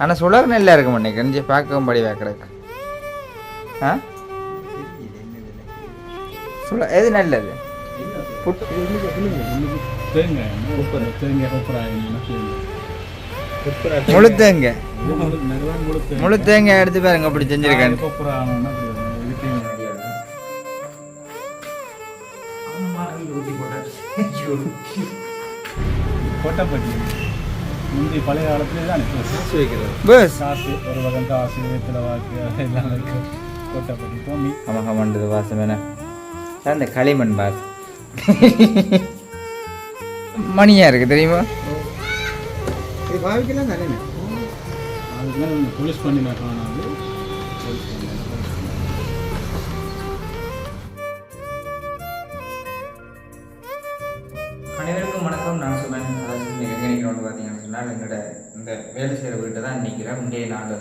ஆனால் சுடர் நல்லா இருக்க மாட்டேங்க கொஞ்சம் பார்க்கவும் படி கிடக்கு ஆ? சுட எது நல்லது? முழு தேங்காய் நிறைய முழு தேங்காய் எடுத்து பாருங்க அப்படி செஞ்சிருக்கேன் சூப்பராக கோட்டைப்பட்டி முந்தைய பழைய காலத்துல தான் காசு வைக்கிறது. பஸ். காசு ஒரு வகம் காசு வெத்தலை வாக்கு எல்லாம் இருக்கு. கோட்டைப்பட்டி தோமி ஆமாம் மண்டது வாசம் என்ன? சார் இந்த களிமண் பாஸ் மணியா இருக்கு தெரியுமா? இது பாவிக்கலாம் தானே? அதுக்கு மேலே போலீஸ் பண்ணி நான்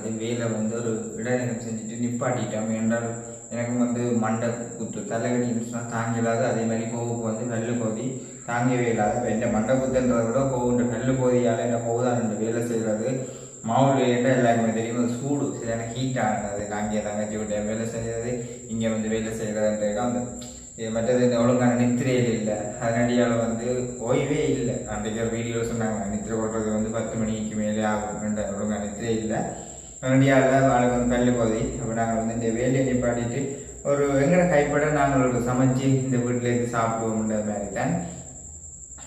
வந்து வேலை வந்து ஒரு இடைநீக்கம் செஞ்சுட்டு நிப்பாட்டிட்டோம். என்றால் எனக்கும் வந்து மண்டை குத்து தலைவலி இருந்துச்சுன்னா தாங்கிடாது அதே மாதிரி கோவுக்கு வந்து வெள்ளு கோதி தாங்கவே இல்லாத இந்த மண்டை குத்துன்றதை விட கோவுன்ற வெள்ளு கோதியால் என்ன கோவுதான் ரெண்டு வேலை செய்கிறது. மாவுல வேலைன்னா எல்லாருக்குமே தெரியும். அது சூடு சரியான ஹீட் ஆனது நாங்கள் தங்கச்சி விட்ட வேலை செய்கிறது. இங்கே வந்து வேலை செய்கிறதுன்றது அந்த மற்றது இந்த ஒழுங்கான நித்திரையில் இல்லை. அதனடியால் வந்து ஓய்வே இல்லை. அன்றைக்கு ஒரு வீடியோ சொன்னாங்க நித்திரை ஓடுறது வந்து பத்து மணிக்கு மேலே ஆகும் ஒழுங்கான நித்திரை இல்லை. அதனடியால் ஆளுக்கு வந்து பள்ளி போதி அப்போ நாங்கள் வந்து இந்த வேலையை நிப்பாட்டிட்டு ஒரு எங்கட கைப்பட நாங்கள் சமைச்சு இந்த வீட்டில் இருந்து சாப்பிடுவோம்ன்ற மாதிரி தான்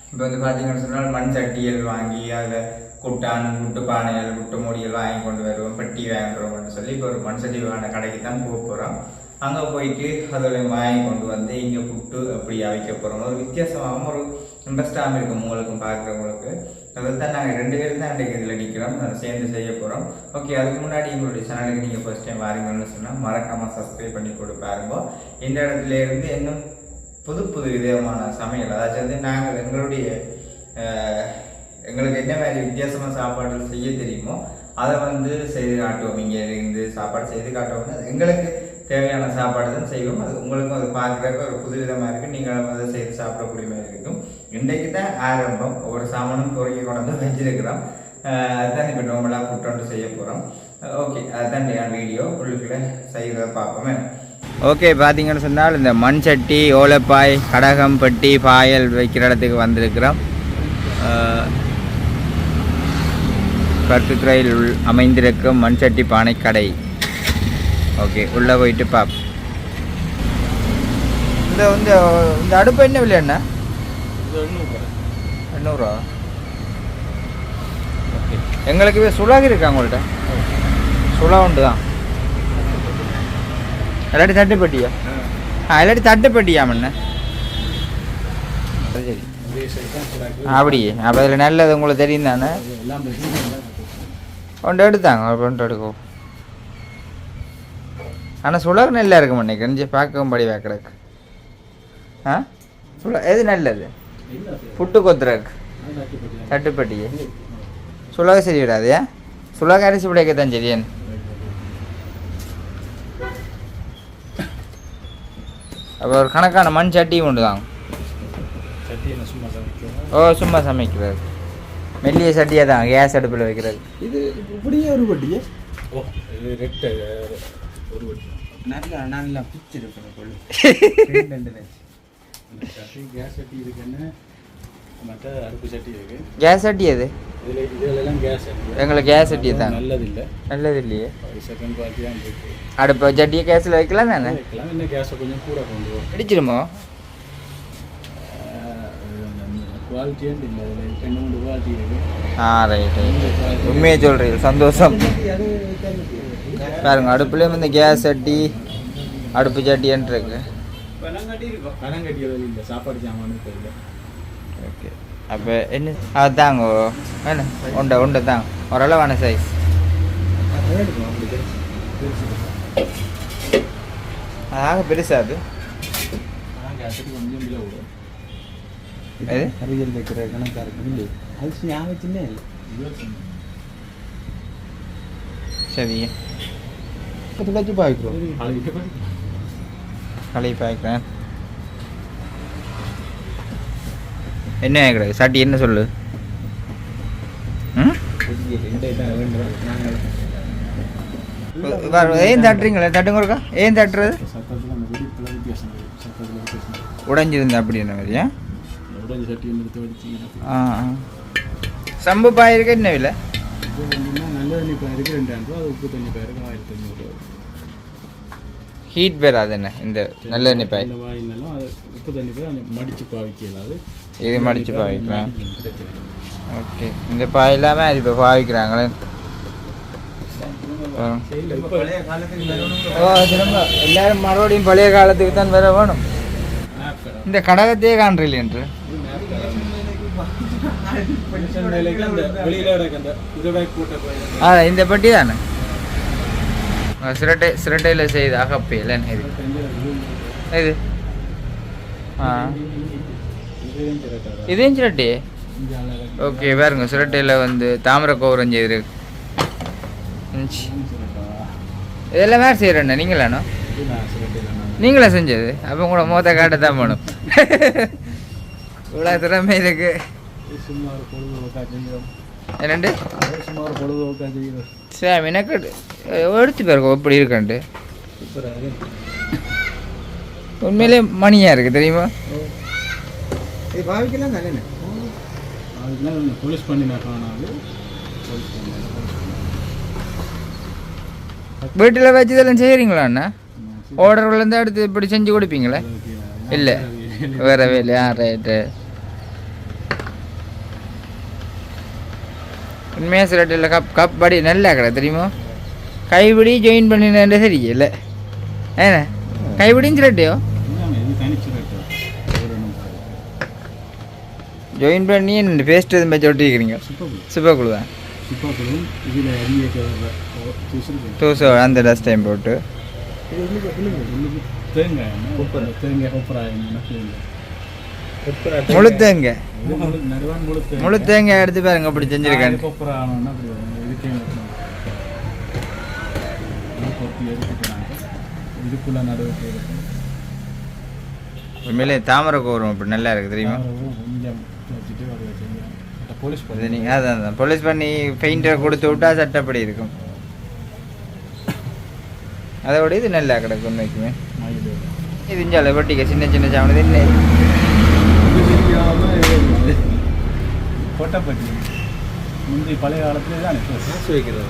இப்போ வந்து பார்த்தீங்கன்னு சொன்னால் மண் சட்டிகள் வாங்கி அதில் குட்டான் குட்டு பானைகள் குட்டு மூடிகள் வாங்கி கொண்டு வருவோம். பெட்டி வாங்குறோம்னு சொல்லி இப்போ ஒரு மண் சட்டி வாங்கின கடைக்கு தான் போக போகிறோம் அங்கே போயிட்டு அதோட வாங்கி கொண்டு வந்து இங்கே புட்டு அப்படி அவிக்க போகிறோம் ஒரு வித்தியாசமாகவும் ஒரு இன்ட்ரெஸ்டாகவும் இருக்கும் உங்களுக்கும் பார்க்குறவங்களுக்கு அதை தான் நாங்கள் ரெண்டு பேரும் தான் இன்றைக்கு இதில் நிற்கிறோம் அதை சேர்ந்து செய்ய போகிறோம் ஓகே அதுக்கு முன்னாடி எங்களுடைய சேனலுக்கு நீங்கள் ஃபர்ஸ்ட் டைம் வாரீங்கன்னு சொன்னால் மறக்காமல் சப்ஸ்கிரைப் பண்ணி போட்டு பாருங்க. இந்த இடத்துல இருந்து இன்னும் புது புது விதமான சமையல் அதாச்சும் வந்து நாங்கள் எங்களுடைய எங்களுக்கு என்ன மாதிரி வித்தியாசமான சாப்பாடு செய்ய தெரியுமோ அதை வந்து செய்து காட்டுவோம். இங்கே இருந்து சாப்பாடு செய்து காட்டுவோம் அது எங்களுக்கு தேவையான சாப்பாடு தான் செய்வோம். அது உங்களுக்கும் அது பார்க்குறப்ப ஒரு புது விதமாக இருக்குது நீங்கள் அதை செய்து சாப்பிடக்கூடிய மாதிரி இருக்கும். இன்றைக்கு தான் ஆரம்பம். ஒவ்வொரு சாமானும் பொறுக்கி கொண்டு வந்து வச்சிருக்கிறோம் அதுதான் இப்போ நார்மலாக புட்டோண்டு செய்ய போகிறோம் ஓகே அதுதான் என் வீடியோ உள்ளுக்குள்ளே செய்கிறத பார்ப்போமே. ஓகே பார்த்தீங்கன்னு சொன்னால் இந்த மண் சட்டி ஓலைப்பாய் கடகம் பெட்டி பாயல் வைக்கிற இடத்துக்கு வந்திருக்கிறோம். கருத்துத்துறையில் உள் அமைந்திருக்கும் மண் சட்டி பானை கடை ஓகே உள்ளே போயிட்டு பாப் இந்த இந்த இந்த அடுப்பு என்ன விலை என்ன எண்ணூறுரூவா ஓகே. எங்களுக்கு வே- சுலாக இருக்கா உங்கள்கிட்ட சுலா உண்டு தான். இல்லாட்டி தட்டுப்பட்டியா? ஆ. இல்லாட்டி தட்டுப்பட்டியா மண்ண? அது சரி. அப்படியே. அப்போ அதில் நல்லது உங்களுக்கு தெரியும் தானே? ஒன்று எடுத்தாங்க ஒன்று எடுக்கும் ஆனால் சுலர் நல்லா இருக்க மாட்டேங்க கொஞ்சம் பார்க்கவும் படி கிடக்கு ஆ? சுல எது நல்லது? புட்டு கொத்துறக்கு தட்டுப்பட்டியே. சுலக சரி விடாது. ஏன் சுலக அரிசி பிடிக்க தான் சரியன் அப்போ ஒரு கணக்கான மண் சட்டியும் உண்டு தான். ஓ சும்மா சமைக்கிறது. மெல்லிய சட்டியாக தான் கேஸ் அடுப்பில் வைக்கிறது. இது இப்படியே ஒரு வட்டியே? ஓ இது ரெட்டு ஒரு வட்டி. நல்லா நல்லா பிச்சு இருக்கணும் கேஸ் சட்டி இருக்குன்னு மற்ற அடுப்பு சட்டி இருக்கு கேஸ் சட்டி எங்களுக்கு கேஸ் சட்டி தான். நல்லது இல்லை நல்லது இல்லையே செகண்ட் குவாலிட்டி தான் இருக்கு அடுப்பு சட்டியை கேஸில் வைக்கலாம் தானே? வைக்கலாம் இன்னும் கேஸை கொஞ்சம் கூட கொண்டு வரும் அடிச்சிருமோ இல்லை அதில் ரெண்டு மூணு குவாலிட்டி இருக்கு ஆ ரைட் ரைட் உண்மையை சொல்கிறீங்க சந்தோஷம். பாருங்க அடுப்புலேயும் இந்த கேஸ் சட்டி அடுப்பு சட்டின்னு இருக்கு. பணம் கட்டி இருக்கோம் பணம் கட்டியதில் இல்லை சாப்பாடு சாமானு இல்லை ஓகே அப்போ என்ன? அது தாங்க. என்ன? உண்டை உண்டை தாங்க. ஓரளவான சைஸ் அதாக பெருசா அது? அறிவியல் வைக்கிற கணக்காக இருக்கு இல்லை அது ஞாபகம் சின்ன இல்லை. சரி. துடைச்சு பாய்க்கிறோம். களை பார்க்குறேன் என்ன கிடையாது சாட்டி என்ன சொல்லு ஏன் தட்டுறீங்களே தட்டுங்க இருக்கா ஏன் தட்டுறது உடஞ்சிருந்தா அப்படி என்ன மாதிரியா உடஞ்சி சட்டி எடுத்து ஆ சம்பு பாயிருக்கு என்ன விலை நல்ல தண்ணி பயிருக்கு ரெண்டாயிரம் ரூபா உப்பு தண்ணி பயிருக்கு ஆயிரத்தி ஐநூறுரூவா ஹீட் பெறாது என்ன? இந்த நல்ல எண்ணெய் பாய். உப்பு தண்ணி அந்த மடிச்சு பாவிக்கலாம் இது மடிச்சு பாவிக்கலாம். ஓகே. இந்த பாய் இல்லாமல் அது இப்போ பாவிக்கிறாங்களே. ஆ. ஓ திரும்ப எல்லாரும் மறுபடியும் பழைய காலத்துக்கு தான் வர வேணும். இந்த கடகத்தையே காண்றீங்க என்று. இந்த பெட்டி தானே சிரட்டை சிரட்டையில் செய்த அகப்பே இல்லைன்னு இது? இது? ஆ. இதையும் சிரட்டி? ஓகே பாருங்க சிரட்டையில் வந்து தாமரை கோபுரம் செய்திருக்கு இதெல்லாம் வேறு செய்கிறேண்ணா நீங்களாண்ணா? நீங்களா செஞ்சது? அப்போ கூட மோத்த காட்ட தான் போகணும். இவ்வளோ திறமை இருக்கு. என்னண்டு? சார் எனக்கு எடுத்து பாருங்க எப்படி சூப்பராக உண்மையிலே மணியாக இருக்குது தெரியுமா? வீட்டில் வச்சு இதெல்லாம் செய்கிறீங்களா அண்ணா? ஆர்டர் விழுந்தா எடுத்து இப்படி செஞ்சு கொடுப்பீங்களா? இல்லை. வேற வேலையா ரைட்டு உண்மையாக சில இடத்துல கப் கப் படி நல்லா கடை தெரியுமா கைபிடி ஜாயின் பண்ணினேன் சரி இல்லை ஏண்ணே கைபிடின்னு சிலட்டியோ ஜாயின் பண்ணி என்ன பேஸ்ட் எதுவும் வச்சு ஒட்டிக்கிறீங்க சூப்பர் சுப்பக்குழு தான் சூப்பர்களும் தூசோ அந்த டஸ்ட் டைம் போட்டு தேங்காய் தேங்காய் கொப்பராய் தேங்காய் முழு தேங்க. முழு தேங்காய். எடுத்து பாருங்க அப்படி போயிருக்கோம் உண்மையிலே தாமரை கோரம் அப்படி நல்லா இருக்குது தெரியுமா? நீங்கள் அதான் அதான். போலீஸ் பண்ணி பெயிண்டரை கொடுத்து விட்டா சட்டப்படி இருக்கும். அதை விட இது நல்லா கிடக்கும் உண்மைக்குமே. இது இஞ்சால வெட்டிக்க சின்ன சின்ன இல்லை. கொட்டப்பட்டி. முந்தி பழைய காலத்துல தான் காசு வைக்கிறது.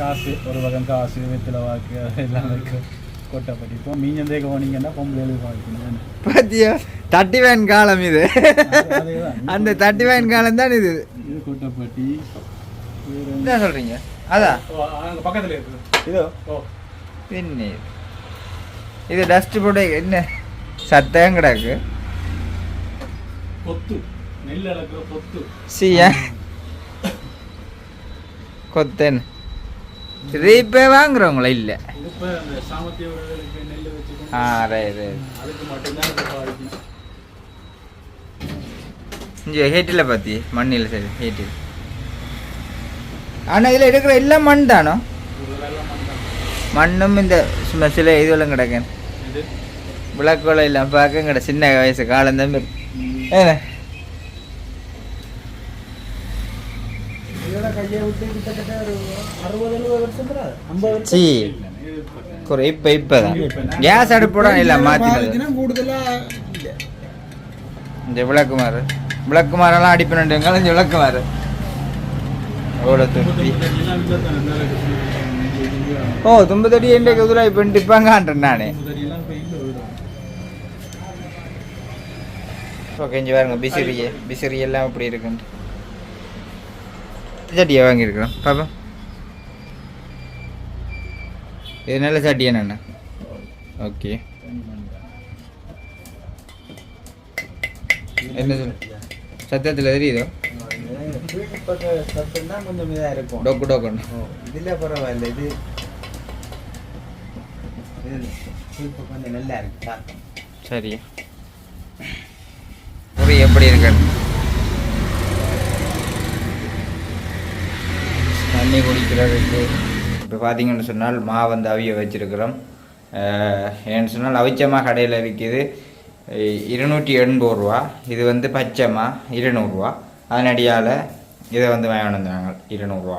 காசு ஒரு வகம் காசு வெத்தில வாக்கு எல்லாம் வைக்கும் கொட்டப்பட்டி. இப்போ மீஞ்சந்தே போனீங்கன்னா பொம்பளை வாங்கிக்கணும் பாத்தியா? தட்டி வேன் காலம் இது. அந்த தட்டி வேன் காலம் தான் இது. இது கொட்டப்பட்டி. என்ன? சொல்றீங்க? அதான் பக்கத்துல இருக்கு. இதோ. இது? இது டஸ்ட் போட்டு என்ன? சத்தம் கிடக்கு. கொத்து நெல் அளக்குற கொத்து சியா கொத்தன். இது இப்போ வாங்குறவங்களா இல்லை. இப்ப அந்த சாமர்த்திய உறவுகளுக்கு நெல் வச்சு ஆ ரைட் ரைட் அதுக்கு மட்டும்தான் இங்கே ஹேட்டில் பார்த்தி மண்ணில் சரி ஹேட்டில். ஆனால் இதில் இருக்கிற எல்லாம் மண் தானோ மண்ணும் இந்த சும்மா சில இதுவெல்லாம் கிடக்கேன் இது விளக்கோலம் பார்க்க கிட சின்ன வயசு காலம் தான் குறை இப்போ இப்போ தான் கேஸ் அடுப்போட இல்லை இல்லை. இந்த விளக்குமாறு. விளக்குமாரெல்லாம் அடிப்பணுங்க இந்த விளக்குமாறு. அவ்வளோ துப்பி. ஓ தும்பத்தடி என்ற குதிரை இப்போ டிப்பாங்கன்றேன் நானே எல்லாம் இப்போ இல்லை விடும் ஓகே இங்கே பாருங்க பிசிறியே பிசிறி எல்லாம் இப்படி இருக்குன்ட்டு. சட்டியை வாங்கியிருக்கிறோம்? பாப்பா இது நல்ல சட்டியா நான் ஓகே என்ன சொல்? சத்தியத்தில் தெரியுதோ? கொஞ்சம் இதாக இருக்கும் டொக்கு டொக்குன்னு. இதில் பரவாயில்ல இது. இப்போ கொஞ்சம் நல்லா இருக்கு சரி ஒரு எப்படி இருக்குன்னு தண்ணி குடிக்கிறதுக்கு. இப்போ பார்த்தீங்கன்னு சொன்னால் மா வந்து அவிய வச்சிருக்கிறோம். ஏன்னு சொன்னால் அவிச்சமாக கடையில் விற்கிது இருநூற்றி எண்பது ரூபா. இது வந்து பச்சைமா இருநூறுவா அதனடியால் இதை வந்து வாங்கணும் நாங்கள் இருநூறுவா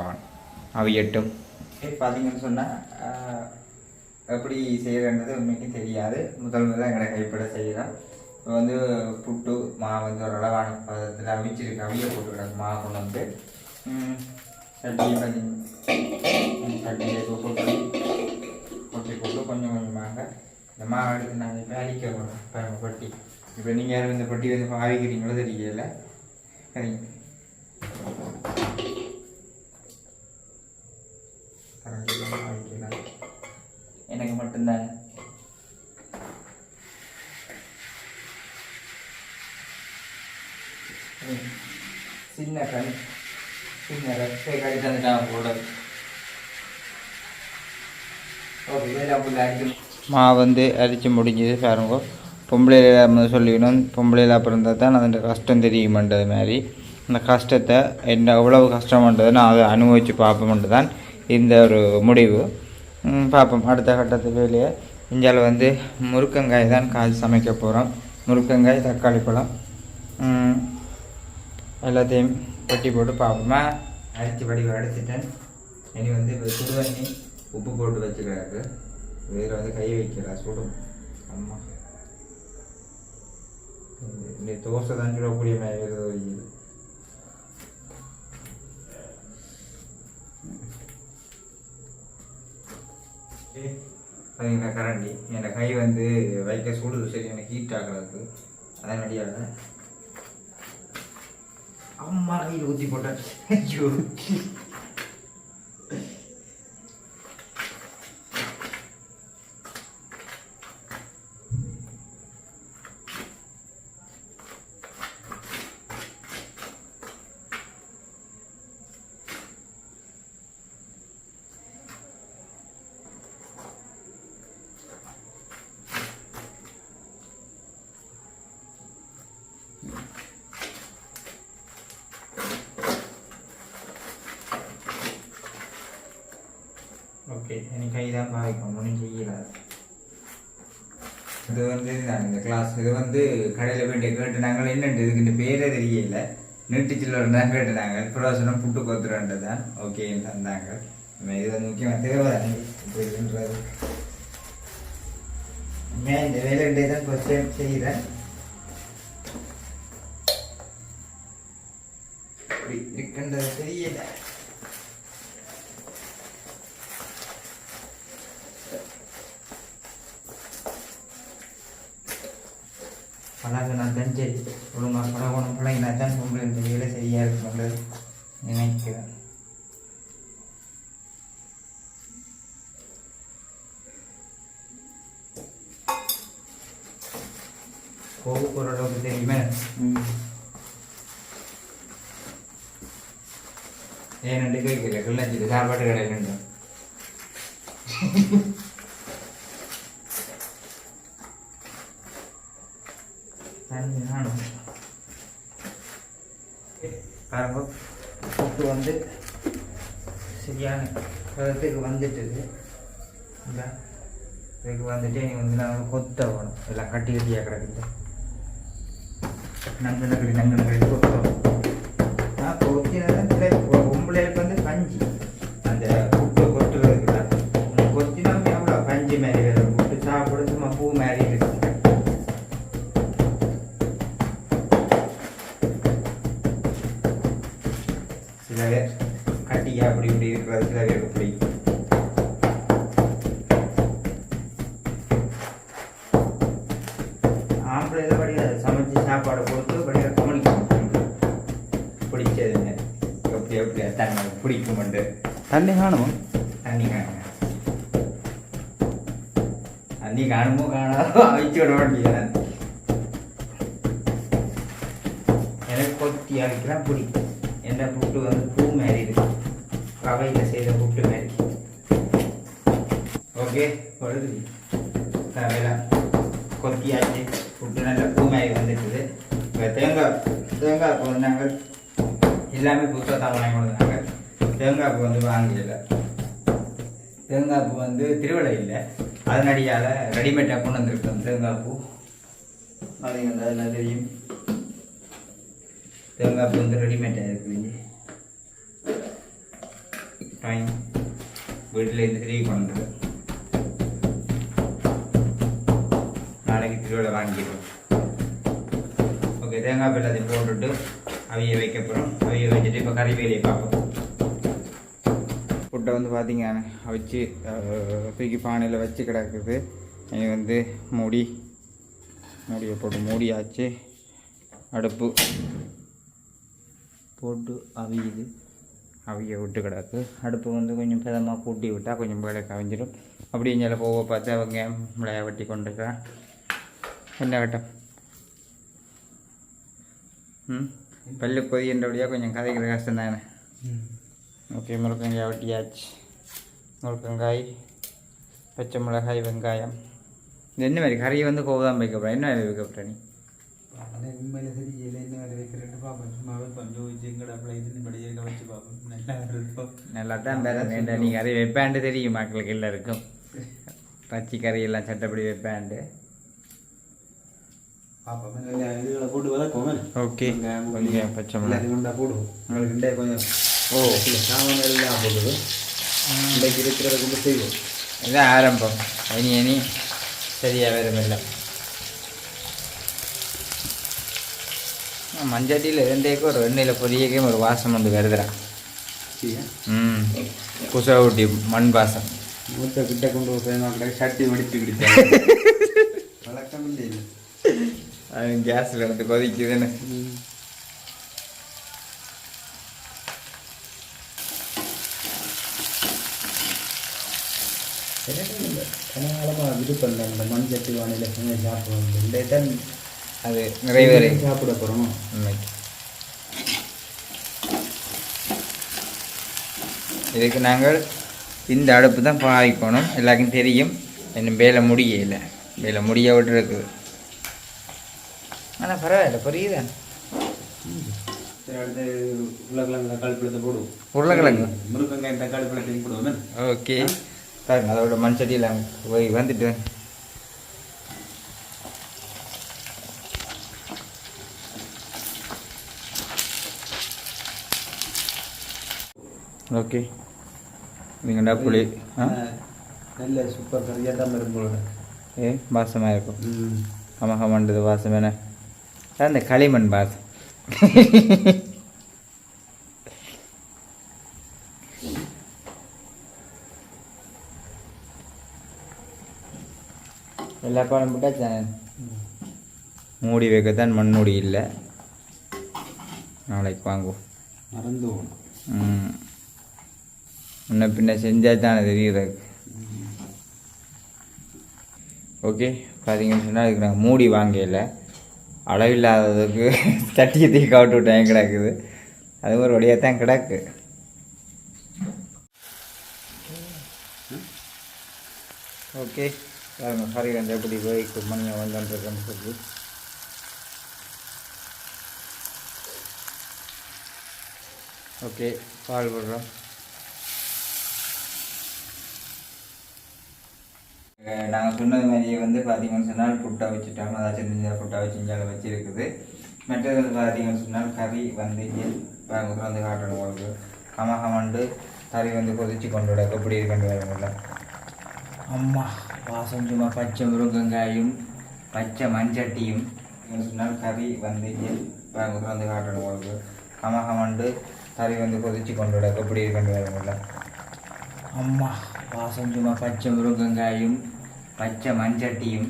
அவியட்டும். பார்த்தீங்கன்னு சொன்னால் எப்படி செய்கிறன்றது உண்மைக்கு தெரியாது. முதல் முதல் எங்களை கைப்பட செய்கிறோம் இப்போ வந்து புட்டு மா வந்து ஒரு அளவான பதத்தில் அவிச்சிருக்கு. அவிய போட்டு மா கொண்டு வந்து. ம், சட்டியை பார்த்தீங்க போட்டு கொட்டி போட்டு கொஞ்சம் கொஞ்சமாக இந்த மாவு எடுத்து நாங்கள் இப்போ அரிக்க போகிறோம் பாருங்க பட்டி இப்போ நீங்கள் யாரும் இந்த பட்டி வந்து ஆவிக்கிறீங்களோ தெரியல சரிங்க எனக்கு மட்டும்தான் ம். சின்ன கண் சின்ன ரெட்டை கறி தந்துட்டான் கூட ஓகே இதெல்லாம் ஃபுல்லாக மா வந்து அரிச்சு முடிஞ்சது பாருங்க பொம்பளையில சொல்லிக்கணும் பொம்பளையில அப்புறம் இருந்தால் தான் அந்த கஷ்டம் தெரியுமன்றது மாதிரி அந்த கஷ்டத்தை என்ன எவ்வளவு கஷ்டம்ன்றதை நான் அதை அனுபவித்து பார்ப்போம்ன்றது தான் இந்த ஒரு முடிவு பார்ப்போம் அடுத்த கட்டத்து வேலையை இந்தியாவில் வந்து முருக்கங்காய் தான் காய் சமைக்க போகிறோம் முருக்கங்காய் தக்காளி பழம் எல்லாத்தையும் கொட்டி போட்டு பார்ப்போமா அரிசி படி அடிச்சிட்டேன் இனி வந்து இப்போ சுடுதண்ணி உப்பு போட்டு வச்சுக்கிறாரு. வேறு வந்து கை வைக்கிறா சுடும் அம்மா. இந்த தோசை தான் சுடக்கூடிய மாதிரி ஏதோ பார்த்தீங்கன்னா கரண்டி? என் கை வந்து வைக்க சூடு சரி எனக்கு ஹீட் ஆகிறது. அதான் நடிகாத அம்மா கையில் ஊற்றி போட்டேன். ஐயோ ஓகே எனக்கு கை தான் பாதிக்கும் ஒன்றும் செய்யல இது வந்து நான் இந்த கிளாஸ் இது வந்து கடையில் போயிட்டு கேட்டு நாங்கள் என்னண்டு இதுக்கு இந்த பேரே தெரியல. நீட்டு சில்லர் தான் கேட்டுனாங்க. நாங்கள் பிரயோசனம் புட்டு கொத்துறன்றது தான். ஓகேன்னு தந்தாங்க. இது வந்து முக்கியமாக தேவை இதுன்றது உண்மையாக இந்த வேலைண்டே தான் ஃபஸ்ட் டைம் செய்கிறேன். இப்படி இருக்குன்றது தெரியல. பழகினா தான் சரி ஒழுங்காக பழகணும் பழகினா தான் பொம்பளை இந்த வேலை சரியாக இருக்கும்னு நினைக்கிறேன் கோவு ஓரளவுக்கு தெரியுமே? ஏன் ரெண்டு கேட்கல கிள்ளஞ்சிட்டு சாப்பாட்டு கடையில் தண்ணி நானும் பாருங்க. உப்பு வந்து சரியான பதத்துக்கு வந்துட்டுது இந்த இதுக்கு வந்துட்டு நீ வந்து நான் கொத்த வேணும் எல்லாம் கட்டி கட்டியாக கிடக்குது நங்கு நகடி நங்கு நகடி கொத்தணும் நான் கொத்தினா பொம்பளைக்கு வந்து சமைச்சு சாப்பாடு கொடுத்து படி கவனிக்கணும் பிடிச்சது மாதிரி. எப்படி எப்படி? தண்ணி பிடிக்குமெண்டு தண்ணி காணுமா? தண்ணி காணுங்க. தண்ணி காணுமோ காணாதோ அழிச்சு விட வேண்டியது எனக்கு கொத்தி அழிக்கலாம் பிடிக்கும். எந்த புட்டு வந்து பூ மாதிரி இருக்கு. ரவையில் செய்த புட்டு மாதிரி. ஓகே பொழுது. வேலை கொத்தி ஆச்சு தேங்காய் தேங்காய் பூ நாங்கள் எல்லாமே புதுசாக தான் வாங்கி கொடுத்தாங்க. தேங்காய் பூ வந்து வாங்கல தேங்காய் பூ வந்து திருவிழா இல்லை. அதனடியால் ரெடிமேடாக கொண்டு வந்திருக்கோம். தேங்காய் பூ. பார்த்தீங்கன்னா அதெல்லாம் தெரியும். தேங்காய் பூ வந்து ரெடிமேடாக இருக்குது டைம் வீட்டில் இருந்து திரும்பி கொண்டு நாளைக்கு திருவிழா வாங்கிடுவோம் ஓகே தேங்காய் எல்லாத்தையும் போட்டுட்டு அவிய வைக்க போகிறோம் அவிய வச்சுட்டு இப்போ கறி வேலையை பார்ப்போம். ஃபுட்டை வந்து பார்த்தீங்க வச்சு தூக்கி பானையில் வச்சு கிடக்குது. இது வந்து மூடி மூடியை போட்டு மூடியாச்சு. அடுப்பு போட்டு அவியுது. அவிய விட்டு கிடக்கு. அடுப்பு வந்து கொஞ்சம் பதமாக கூட்டி விட்டால் கொஞ்சம் வேலை கவிஞ்சிடும். அப்படி இங்கே போக பார்த்து அவங்க மிளைய வெட்டி கொண்டுருக்கிறேன் என்ன கட்டம்? ம்? பல்லு கொதின்றபடியாக கொஞ்சம் கதைக்கிற கஷ்டம் தானே ஓகே முருங்கங்காய் வெட்டியாச்சு. முருங்கங்காய் பச்சை மிளகாய் வெங்காயம். இது என்ன மாதிரி? கறி வந்து கோவதான் வைக்கப்படும் என்ன மாதிரி வைக்கப்பட்ட நீ? உண்மையில தெரியல என்ன வேலை வைக்கிறேன்னு சும்மாவே கொஞ்சம் வச்சு அப்படி இதுன்னு பார்ப்பேன் நல்லா இருக்கும். நல்லா தான் வேற வேண்ட நீ கறி வைப்பாண்டு தெரியும் மக்களுக்கு எல்லாருக்கும். பச்சை கறி எல்லாம் சட்டப்படி வைப்பாண்டு பார்ப்போம் நல்லா இதுகளை போட்டு வதக்குவோம் ஓகே பச்சை மிளகாய் போடுவோம் உங்களுக்கு கொஞ்சம் ஓ சாமான்கள் எல்லாம் போடுது இன்றைக்கு இருக்கிறத கொண்டு செய்வோம் இதான் ஆரம்பம் இனி இனி சரியா வரும் இல்லை மஞ்சட்டியில் இருந்தேக்கு ஒரு எண்ணெயில் பொரியக்கே ஒரு வாசம் வந்து வருதுடா ம் குசை ஊட்டி மண் வாசம் மூத்த கிட்ட கொண்டு சட்டி வடித்து குடித்தாங்க வழக்கம் இல்லை கேஸில் வந்து கொதிக்குதுன்னு கனகாலமாக விருப்பம் இல்லை இந்த மண் சட்டி வானிலை சாப்பிடுவோம் இந்த தான் அது நிறைவேறி சாப்பிட போகிறோம் உண்மைக்கு இதுக்கு நாங்கள் இந்த அடுப்பு தான் பாவிக்கணும் எல்லாருக்கும் தெரியும் இன்னும் வேலை முடியல வேலை முடிய விட்டு இருக்குது ஆனால் பரவாயில்ல புரியுதா உருளைக்கிழங்கு? முருங்கங்காய் தக்காளி பழத்தையும் போடுவோம் ஓகே. பாருங்க அதோட மண் சட்டியில் போய் வந்துட்டு. ஓகே. நீங்கள் டப்புளி ஆ? நல்ல சூப்பர் கறியாக தான் வரும்போது ஏ வாசமாக இருக்கும். ஆமாம் ஆமாண்டது வாசம் என்ன? சார் இந்த களிமண் வாசம் எல்லா பாடம் போட்டா மூடி வைக்கத்தான் மண் மூடி இல்லை. நாளைக்கு வாங்குவோம். மறந்து போகணும். முன்ன பின்ன செஞ்சால் தானே தெரியுது. ஓகே பார்த்தீங்கன்னு சொன்னால் அதுக்கு நாங்கள் மூடி வாங்கல. அளவில்லாததுக்கு தட்டியை தீ காட்டு விட்டேன் கிடக்குது. அது ஒரு வழியாக தான் கிடக்கு. ஓகே பாருங்க ஹரி வந்து எப்படி போய் மணியை வந்துருக்கேன்னு சொல்லி. ஓகே பால் விடுறோம் நாங்கள் சொன்னது மாதிரியே வந்து பார்த்தீங்கன்னு சொன்னால் புட்டா வச்சுட்டோம் அதாச்சும் செஞ்ச புட்டா வச்சு இஞ்சால வச்சிருக்குது. மற்றது பார்த்தீங்கன்னு சொன்னால் கறி வந்து வந்து காட்டணும் உங்களுக்கு. கமகமண்டு கறி வந்து கொதிச்சு கொண்டு விட எப்படி இருக்குன்னு வேணும்ல அம்மா வாசம் சும்மா பச்சை முருங்கங்காயும் பச்சை மஞ்சட்டியும். சொன்னால் கறி வந்து வந்து காட்டணும் உங்களுக்கு. கமகமண்டு கறி வந்து கொதிச்சு கொண்டு விட எப்படி இருக்குன்னு வேணும்ல அம்மா வாசம் சும்மா பச்சை முருங்கங்காயும் பச்சை மஞ்சட்டியும்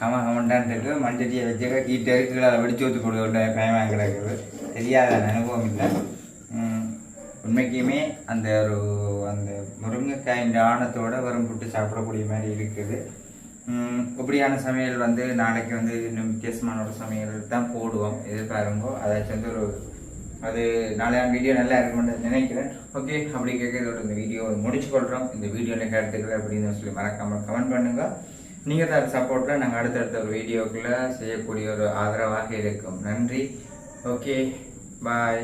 கம கமண்டான் இருக்கு. மஞ்சட்டியை வச்சுக்க கீட்டே அதை வெடிச்சு ஊற்றி கொடுக்க பயமாக கிடக்குது. தெரியாத அனுபவம் இல்லை. உண்மைக்குமே அந்த ஒரு அந்த முருங்கைக்காயின் ஆணத்தோட வரும் புட்டு சாப்பிடக்கூடிய மாதிரி இருக்குது. இப்படியான சமையல் வந்து நாளைக்கு வந்து இன்னும் வித்தியாசமான ஒரு சமையல் தான் போடுவோம். எதிர்பாருங்கோ. அதை வந்து ஒரு அது நாளையான வீடியோ நல்லா இருக்கும்னு நினைக்கிறேன். ஓகே அப்படி கேட்கறதோட இந்த வீடியோ முடிச்சு கொள்கிறோம் இந்த வீடியோவில் கருத்துக்கள் அப்படின்னு சொல்லி மறக்காமல் கமெண்ட் பண்ணுங்க. நீங்கள் தான் சப்போர்ட்டில் நாங்கள் அடுத்தடுத்த ஒரு வீடியோக்குள்ளே செய்யக்கூடிய ஒரு ஆதரவாக இருக்கும். நன்றி. Okay bye